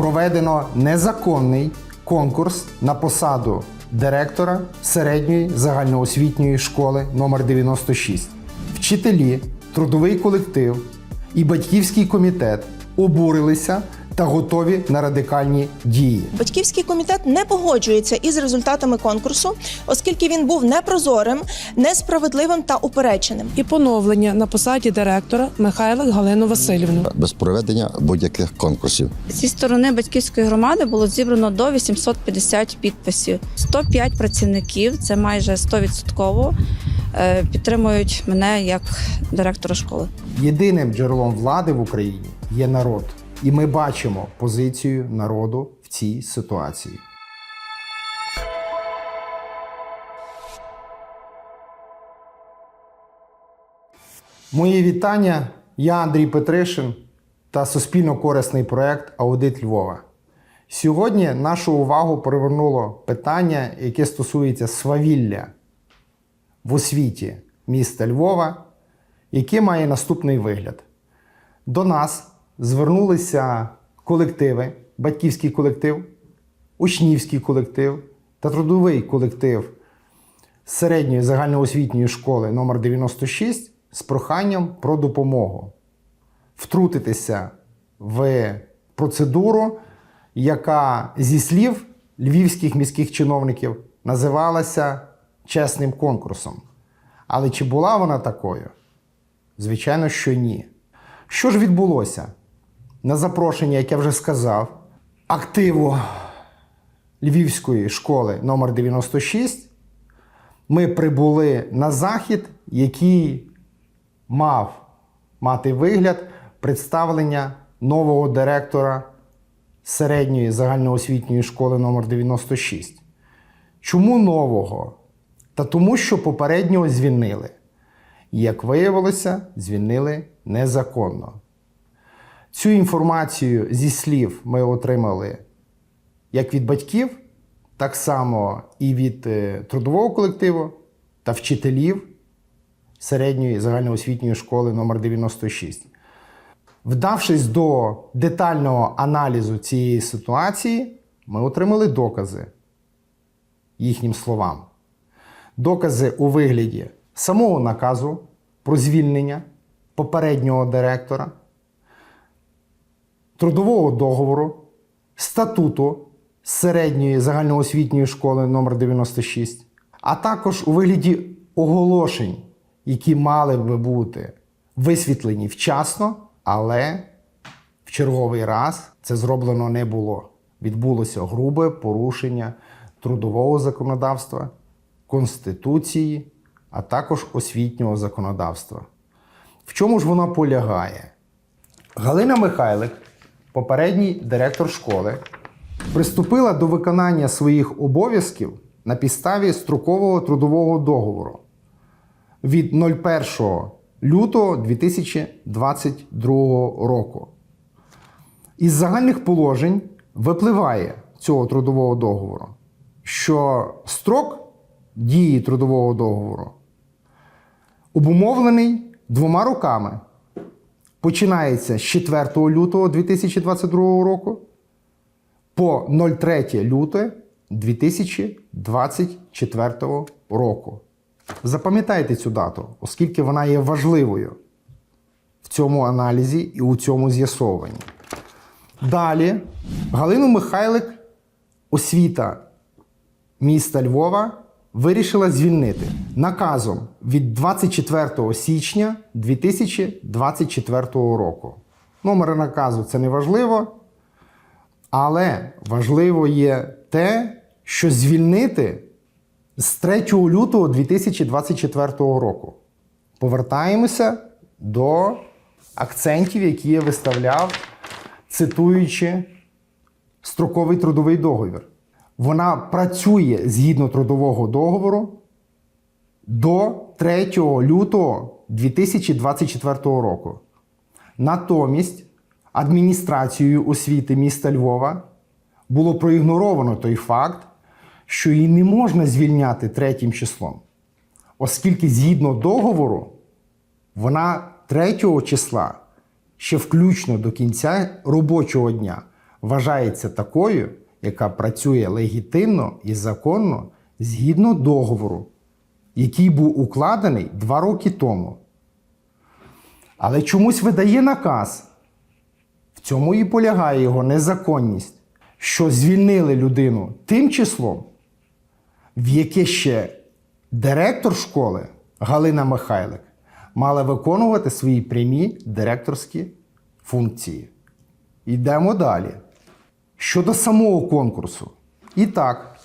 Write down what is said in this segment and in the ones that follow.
проведено незаконний конкурс на посаду директора середньої загальноосвітньої школи номер 96 Вчителі, трудовий колектив і батьківський комітет обурилися та готові на радикальні дії. Батьківський комітет не погоджується із результатами конкурсу, оскільки він був непрозорим, несправедливим та упередженим. і поновлення на посаді директора Михайлик Галину Васильівну. без проведення будь-яких конкурсів. Зі сторони батьківської громади було зібрано до 850 підписів. 105 працівників, це майже 100%, е, підтримують мене як директора школи. Єдиним джерелом влади в Україні є народ, і ми бачимо позицію народу в цій ситуації. Мої вітання. Я Андрій Петришин та суспільно корисний проект Аудит Львова. Сьогодні нашу увагу привернуло питання, яке стосується свавілля в освіті міста Львова, яке має наступний вигляд. До нас звернулися колективи, батьківський колектив, учнівський колектив та трудовий колектив середньої загальноосвітньої школи номер 96 з проханням про допомогу втрутитися в процедуру, яка зі слів львівських міських чиновників називалася чесним конкурсом. Але чи була вона такою? Звичайно, що ні. Що ж відбулося? На запрошення, як я вже сказав, активу Львівської школи номер 96 ми прибули на захід, який мав мати вигляд представлення нового директора середньої загальноосвітньої школи номер 96. Чому нового? Та тому, що попереднього звільнили. І, Як виявилося, звільнили незаконно. Цю інформацію зі слів ми отримали як від батьків, так само і від е, трудового колективу та вчителів середньої загальноосвітньої школи номер 96. Вдавшись до детального аналізу цієї ситуації, ми отримали докази їхнім словам. Докази у вигляді самого наказу про звільнення попереднього директора, трудового договору, статуту середньої загальноосвітньої школи номер 96, а також у вигляді оголошень, які мали би бути висвітлені вчасно, але в черговий раз це зроблено не було. Відбулося грубе порушення трудового законодавства, Конституції, а також освітнього законодавства. В чому ж воно полягає? Галина Михайлик, попередній директор школи, приступила до виконання своїх обов'язків на підставі строкового трудового договору від 01 лютого 2022 року. Із загальних положень випливає цього трудового договору, що строк дії трудового договору обумовлений двома роками. Починається з 4 лютого 2022 року по 03 лютого 2024 року. Запам'ятайте цю дату, оскільки вона є важливою в цьому аналізі і у цьому з'ясовуванні. Далі Галину Михайлик освіта міста Львова вирішила звільнити наказом від 24 січня 2024 року. Номер наказу це не важливо, але важливо є те, що звільнити з 3 лютого 2024 року. Повертаємося до акцентів, які я виставляв, цитуючи строковий трудовий договір. Вона працює згідно трудового договору до 3 лютого 2024 року. Натомість адміністрацією освіти міста Львова було проігноровано той факт, що її не можна звільняти третім числом, оскільки згідно договору вона 3 числа ще включно до кінця робочого дня вважається такою, яка працює легітимно і законно згідно договору, який був укладений два роки тому. Але чомусь видає наказ. В цьому і полягає його незаконність, що звільнили людину тим числом, в яке ще директор школи Галина Михайлик мала виконувати свої прямі директорські функції. Йдемо далі. Щодо самого конкурсу. І так,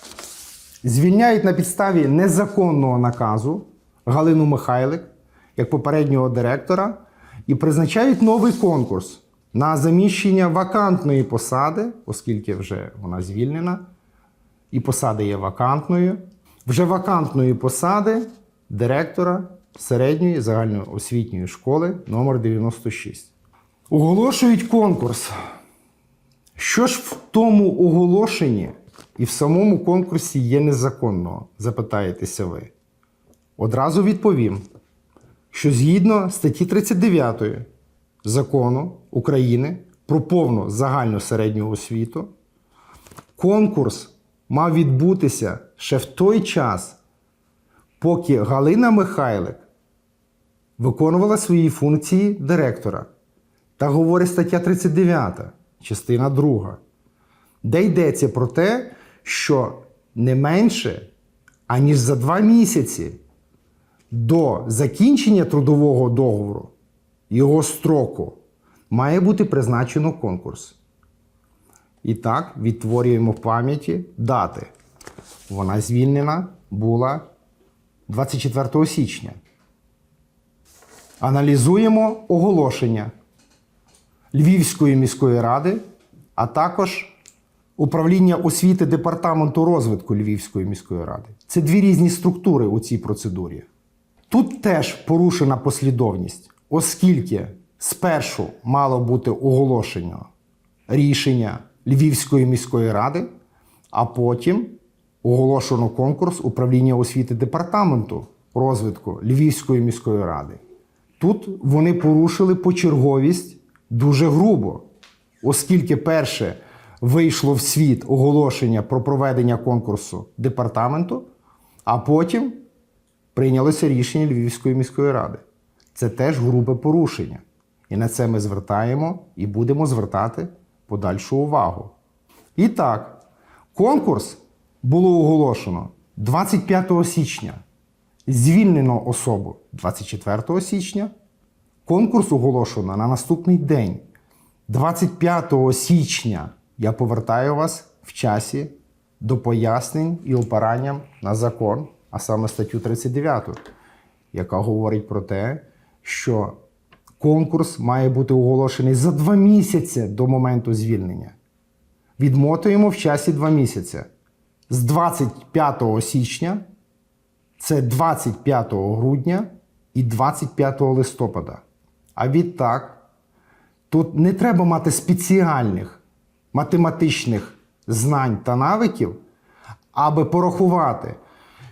звільняють на підставі незаконного наказу Галину Михайлик як попереднього директора і призначають новий конкурс на заміщення вакантної посади, оскільки вже вона звільнена, і посада є вакантною. Вже вакантної посади директора середньої загальноосвітньої школи номер 96. Оголошують конкурс. Що ж в тому оголошенні і в самому конкурсі є незаконного, запитаєтеся ви. Одразу відповім, що згідно статті 39 закону України про повну загальну середню освіту, конкурс мав відбутися ще в той час, поки Галина Михайлик виконувала свої функції директора. Та говорить стаття 39, частина 2, де йдеться про те, що не менше, аніж за два місяці до закінчення трудового договору, його строку, має бути призначено конкурс. І так, відтворюємо в пам'яті дати. Вона звільнена була 24 січня. Аналізуємо оголошення Львівської міської ради, а також управління освіти департаменту розвитку Львівської міської ради. Це дві різні структури у цій процедурі. Тут теж порушена послідовність, оскільки спершу мало бути оголошено рішення Львівської міської ради, а потім оголошено конкурс управління освіти департаменту розвитку Львівської міської ради. Тут вони порушили почерговість дуже грубо, оскільки перше вийшло в світ оголошення про проведення конкурсу департаменту, а потім прийнялося рішення Львівської міської ради. Це теж грубе порушення. І на це ми звертаємо і будемо звертати подальшу увагу. І так, конкурс було оголошено 25 січня. Звільнено особу 24 січня. Конкурс оголошено на наступний день. 25 січня я повертаю вас в часі до пояснень і опиранням на закон, а саме статтю 39, яка говорить про те, що конкурс має бути оголошений за два місяці до моменту звільнення. Відмотуємо в часі два місяці. З 25 січня це 25 грудня і 25 листопада. А відтак, тут не треба мати спеціальних математичних знань та навиків, аби порахувати,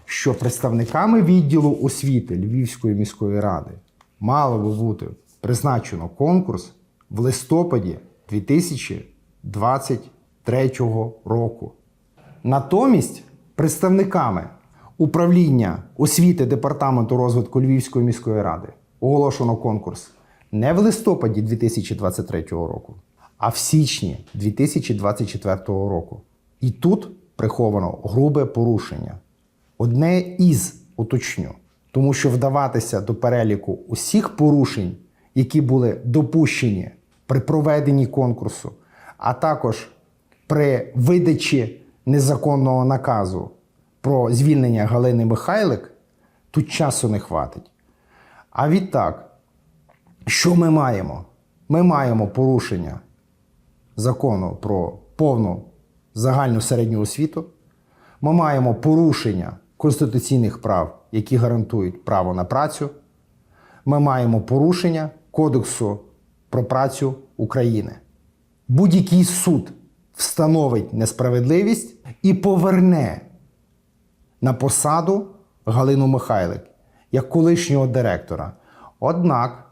що представниками відділу освіти Львівської міської ради мало би бути призначено конкурс в листопаді 2023 року. Натомість представниками управління освіти Департаменту розвитку Львівської міської ради оголошено конкурс не в листопаді 2023 року, а в січні 2024 року. І тут приховано грубе порушення. Одне із уточню, тому що вдаватися до переліку усіх порушень, які були допущені при проведенні конкурсу, а також при видачі незаконного наказу про звільнення Галини Михайлик, тут часу не хватить. А відтак, що ми маємо? Ми маємо порушення закону про повну загальну середню освіту. Ми маємо порушення конституційних прав, які гарантують право на працю. Ми маємо порушення Кодексу про працю України. Будь-який суд встановить несправедливість і поверне на посаду Галину Михайлик як колишнього директора. Однак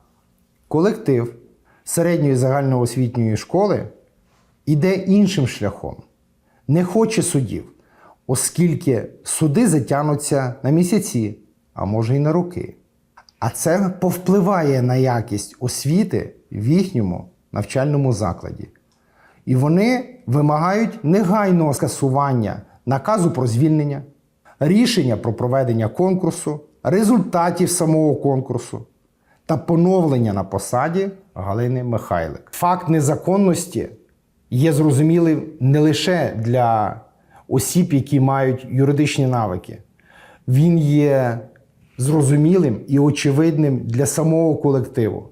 колектив середньої загальноосвітньої школи іде іншим шляхом, не хоче судів, оскільки суди затягнуться на місяці, а може й на роки. А це повпливає на якість освіти в їхньому навчальному закладі. І вони вимагають негайного скасування наказу про звільнення, рішення про проведення конкурсу, результатів самого конкурсу та поновлення на посаді Галини Михайлик. Факт незаконності є зрозумілим не лише для осіб, які мають юридичні навики. Він є зрозумілим і очевидним для самого колективу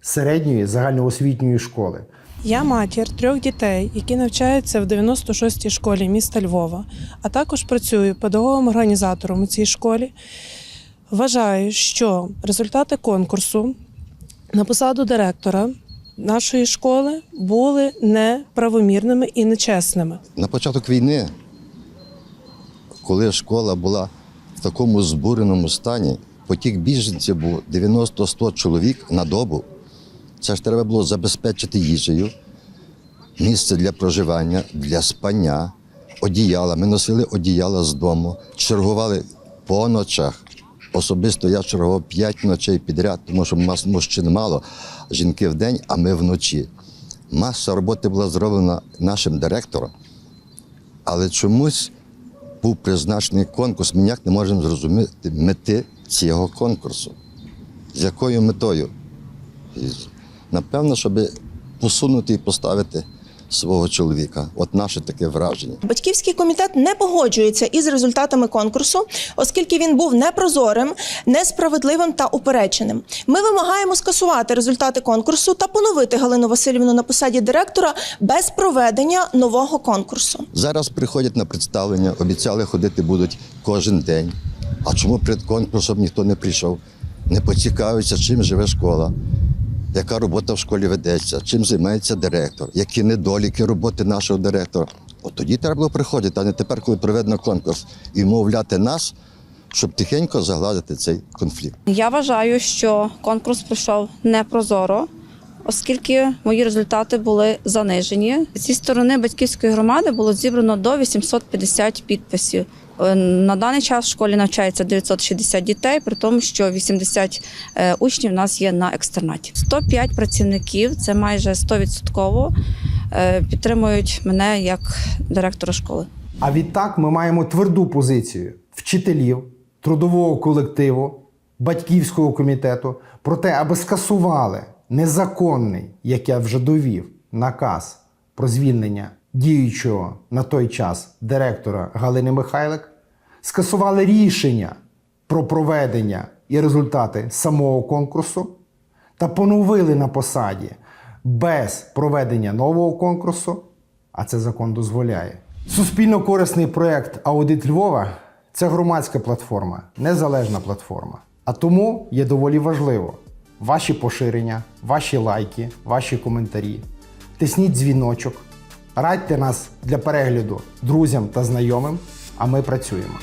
середньої загальноосвітньої школи. Я матір трьох дітей, які навчаються в 96-й школі міста Львова, а також працюю педагогом-організатором у цій школі. Вважаю, що результати конкурсу на посаду директора нашої школи були неправомірними і нечесними. На початок війни, коли школа була в такому збуреному стані, потік біженців був 90-100 чоловік на добу. Це ж треба було забезпечити їжею, місце для проживання, для спання, одіяла. Ми носили одіяла з дому, чергували по ночах. Особисто я чергував 5 ночей підряд, тому що нас мужчин мало, жінки в день, а ми вночі. Маса роботи була зроблена нашим директором, але чомусь був призначений конкурс. Ми ніяк не можемо зрозуміти мети цього конкурсу. З якою метою? Напевно, щоб посунути і поставити свого чоловіка. От наше таке враження. Батьківський комітет не погоджується із результатами конкурсу, оскільки він був непрозорим, несправедливим та упередженим. Ми вимагаємо скасувати результати конкурсу та поновити Галину Васильівну на посаді директора без проведення нового конкурсу. Зараз приходять на представлення, обіцяли ходити будуть кожен день. А чому перед конкурсом ніхто не прийшов? Не поцікавиться, чим живе школа, яка робота в школі ведеться, чим займається директор, які недоліки роботи нашого директора. От тоді треба було приходити, а не тепер, коли проведено конкурс, і мовляти нас, щоб тихенько загладити цей конфлікт. Я вважаю, що конкурс пройшов непрозоро, оскільки мої результати були занижені. Зі сторони батьківської громади було зібрано до 850 підписів. Е, На даний час в школі навчається 960 дітей, при тому, що 80 е, учнів у нас є на екстернаті. 105 працівників, це майже 100%, е, підтримують мене як директора школи. А відтак ми маємо тверду позицію вчителів, трудового колективу, батьківського комітету про те, аби скасували незаконний, як я вже довів, наказ про звільнення діючого на той час директора Галини Михайлик, скасували рішення про проведення і результати самого конкурсу та поновили на посаді без проведення нового конкурсу, а це закон дозволяє. Суспільно корисний проєкт Аудит Львова це громадська платформа, незалежна платформа. А тому є доволі важливо ваші поширення, ваші лайки, ваші коментарі. Тисніть дзвіночок, радьте нас для перегляду друзям та знайомим, а ми працюємо.